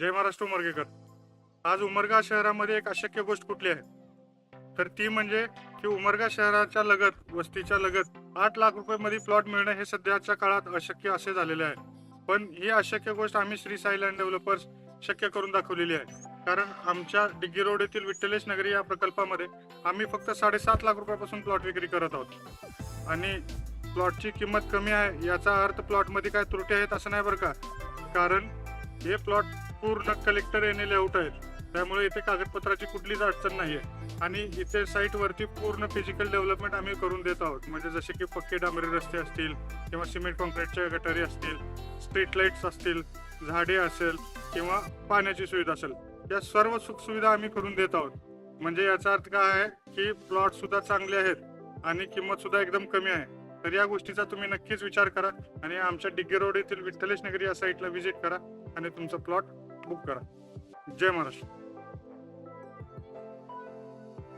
जय महाराष्ट्र उमरगेकर. आज उमरगा शहरामध्ये एक अशक्य गोष्ट कुठली आहे? तर ती म्हणजे की उमरगा शहराच्या लगत वस्तीच्या लगत आठ लाख रुपये मध्ये प्लॉट मिळणं हे सध्याच्या काळात अशक्य असे झालेले आहे. पण ही अशक्य गोष्ट आम्ही श्री साईलँड डेव्हलपर्स शक्य करून दाखवलेली आहे. कारण आमच्या डिग्गी रोड येथील विठ्ठलेश नगरी या प्रकल्पामध्ये आम्ही फक्त साडेसात लाख रुपयापासून प्लॉट विक्री करत आहोत. आणि प्लॉटची किंमत कमी आहे याचा अर्थ प्लॉटमध्ये काय त्रुटी आहेत असं नाही बरं का? कारण हे प्लॉट पूर्ण कलेक्टर एन लेआउट आहेत. त्यामुळे इथे कागदपत्राची कुठलीच अडचण नाही आहे आणि इथे साईटवरती पूर्ण फिजिकल डेव्हलपमेंट आम्ही करून देत आहोत. म्हणजे जसे की पक्के डांबरी रस्ते असतील किंवा सिमेंट कॉन्क्रीटच्या गटारी असतील स्ट्रीट लाईट्स असतील झाडे असेल किंवा पाण्याची सुविधा असेल या सर्व सुखसुविधा आम्ही करून देत आहोत. म्हणजे याचा अर्थ काय आहे की प्लॉट सुद्धा चांगले आहेत आणि किंमत सुद्धा एकदम कमी आहे. तर या गोष्टीचा तुम्ही नक्कीच विचार करा आणि आमच्या डिग्गे रोड येथील विठ्ठलेश नगरी या साईटला व्हिजिट करा आणि तुमचा प्लॉट बुक करा. जय महाराष्ट्र.